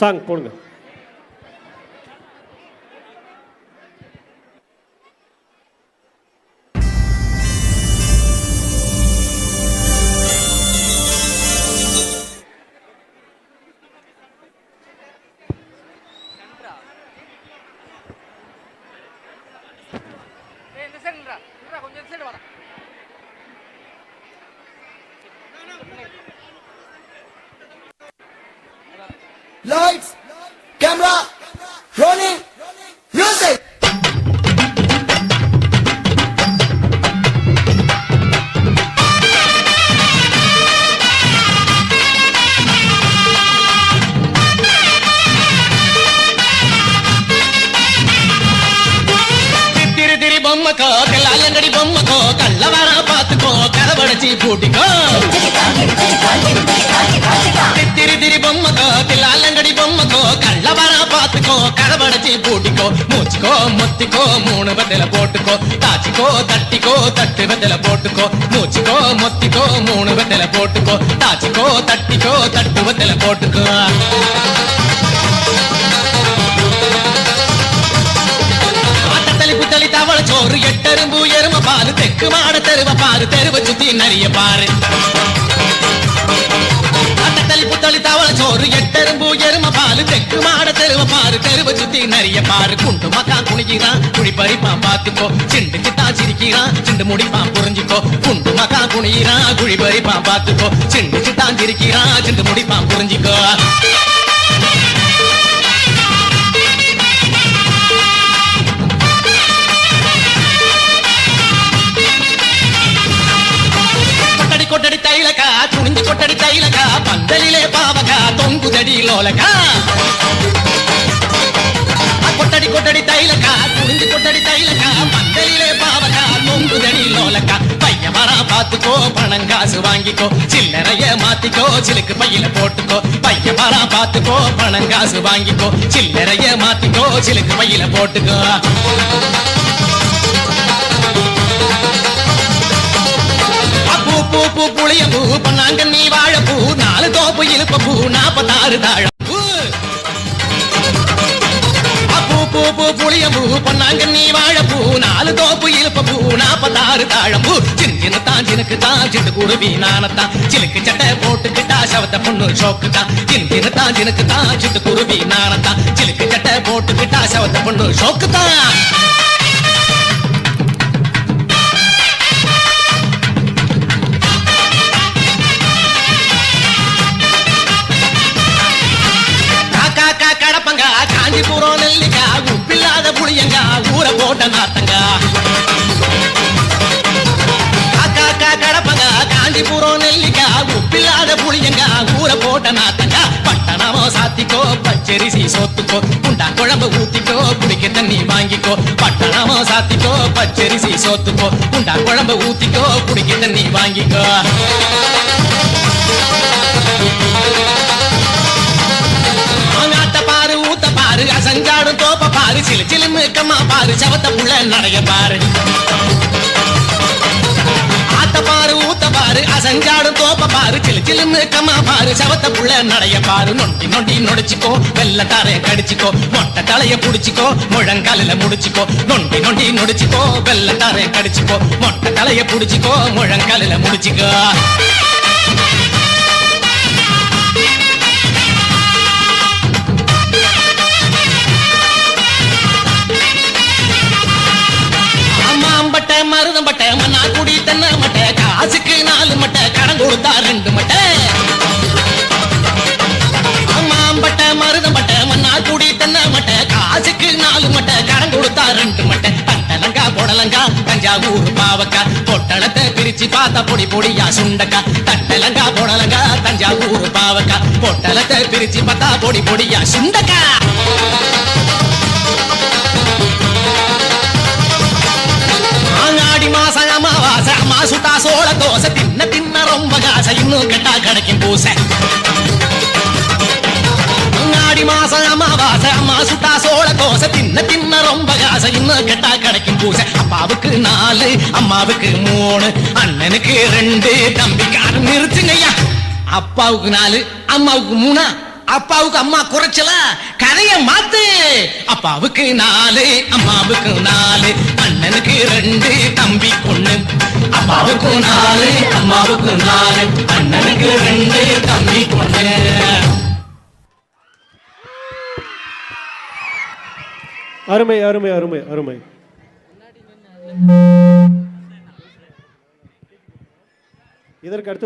Song போடுங்க. கொஞ்சம் side lights, camera, rolling, music. बम को कल्लावारा पात को करबड़ी फूटी को கதவடைச்சி மூச்சுக்கோ முத்திக்கோ மூணு பதில போட்டுக்கோ. தாச்சிக்கோ தட்டிக்கோ தட்டு பதில போட்டுக்கோ. மூச்சுக்கோ முத்திக்கோ மூணு பதில போட்டுக்கோ. தாச்சிக்கோ தட்டிக்கோ தட்டு பதில போட்டுக்கோ. தவள சோறு எட்டரும்பு எரும பாரு தெக்கு மாட தெருவ பாரு தெருவ சுத்தி நிறைய பாரு. ஆட்டத்தளி புத்தளி தவள சோறு எட்டரும்பு எரும பாரு தெக்கு மாட தெருவ பாரு பாரு குண்டு மக்கா குனிக்கிறான் குழி பறிப்பான் பாத்துக்கோ சிண்டு சிட்டா சிரிக்கிறான். சிண்டு முடிப்பான் புரிஞ்சுக்கோ. குண்டு மக்கா குனிகிறான். குழி பறிப்பான் பாத்துக்கோ சிண்டு சிட்டா சிரிக்கிறான். சிண்டு முடிப்பான் புரிஞ்சுக்கோ. கொட்டடி கொட்டடி தைலக்கா துணிஞ்சு கொட்டடி தைலக்கா பந்தலிலே பாவக்கா தொங்குதடி லோலக்கா. தைலக்கா கொட்டடி தைலக்கா பந்தலிலே பாவக்கா தொங்குதடி லோலக்கா. பைய வரா பாத்துக்கோ பணம் காசு வாங்கிக்கோ. சில்லறைய மாத்திக்கோ சிலுக்கு பையில போட்டுக்கோ. பைய வரா பாத்துக்கோ பணம் காசு வாங்கிக்கோ. சில்லறைய மாத்திக்கோ சிலுக்கு பையில போட்டுக்கோ. பூ பூ புளிய பூ பண்ணாங்க நீ வாழ நாலு தோப்பு இழுப்ப பூ நாப்பத்தாறு தாழ பூ பூ பூ பூ புளிய பூ பண்ணாங்க நீ வாழ நாலு தோப்பு இழுப்ப பூ நாப்பத்தாறு தாழம்பூ. சின்ன தான் சினுக்கு தான் சிட்டு குருவி நானத்தான் சிலுக்கு சட்டை போட்டுக்கிட்டா சவத்த பொண்ணு ஷோக்கு தான் சின்ன தான் சினுக்கு தான் சிட்டு குருவி நானத்தான் சிலுக்கு சட்டை போட்டுக்கிட்டா சவத்த பொண்ணு ஷோக்கு தான் ஊற நாத்தங்க காக்கா கடப்பங்க காஞ்சிபுரம் நெல்லிக்கா உப்பில்லாத புளியங்க ஊற போட்ட நாத்தங்க. பட்டணமோ சாத்திக்கோ பச்சரிசி சோத்துக்கோ குண்டா குழம்பு ஊத்திக்கோ குடிக்க தண்ணி வாங்கிக்கோ. பட்டணமோ சாத்திக்கோ பச்சரிசி சோத்துக்கோ குண்டா குழம்பு ஊத்திக்கோ குடிக்க தண்ணி வாங்கிக்கோ. அசஞ்சாடும் தோப்ப பாரு சிலு சிலுமு கம்மா பாரு சவத்த புள்ள நடைய பாரு. ஆத்த பாரு ஊத்த பாரு அசஞ்சாடும் தோப்ப பாரு சிலு சிலுமு கம்மா பாரு சவத்த புள்ள நடைய பாரு. நொண்டி நொண்டி நொடிச்சுக்கோ வெள்ள தாரைய கடிச்சுக்கோ மொட்டை தலைய புடிச்சுக்கோ முழங்காலில முடிச்சுக்கோ நொண்டி நொண்டி நொடிச்சுக்கோ வெள்ள தாரைய கடிச்சுக்கோ மொட்டை தலைய புடிச்சுக்கோ முழங்காலில முடிச்சுக்கோ. காசுக்கு நாலு மட்டை கடன் கொடுத்தா ரெண்டு மட்டை. அம்மாம்பட்ட மருதம்பட்ட மண்ணா குடி தென்ன மட்டை. காசுக்கு நாலு மட்டை கடன் கொடுத்தா ரெண்டு மட்டை. பட்டலங்கா புடலங்கா தஞ்சாவூர் பாவக்கா. பொட்டலத்தை பிரிச்சு பார்த்தா பொடி பொடியா சுண்டக்கா. தட்டலங்கா புடலங்கா தஞ்சாவூர் பாவக்கா. பொட்டலத்தை பிரிச்சு பார்த்தா பொடி பொடியா சுண்டக்கா. சோள தோசை தின்ன தின்ன ரொம்ப காசை. இன்னும் கெட்டா கிடைக்கும் பூசை. ஆடி மாசம் அமாவாசை அம்மா சுட்டா சோள தோசை தின்ன தின்ன ரொம்ப காசை. இன்னும் கெட்டா கிடைக்கும் பூசை. அப்பாவுக்கு நாலு அம்மாவுக்கு மூணு அண்ணனுக்கு ரெண்டு தம்பிக்காரன் நிறுத்துங்கய்யா அப்பாவுக்கு நாலு அம்மாவுக்கு மூணா. அப்பாவுக்கு அம்மா குறைச்சல? கதைய மாத்து. அப்பாவுக்கு நாலு அம்மாவுக்கு நாலு அப்பாவுக்கு நாலு அம்மாவுக்கு நாலு அண்ணனுக்கு ரெண்டு தம்பி பொண்ணு அருமை. அருமை அருமை அருமை இதற்கு அடுத்து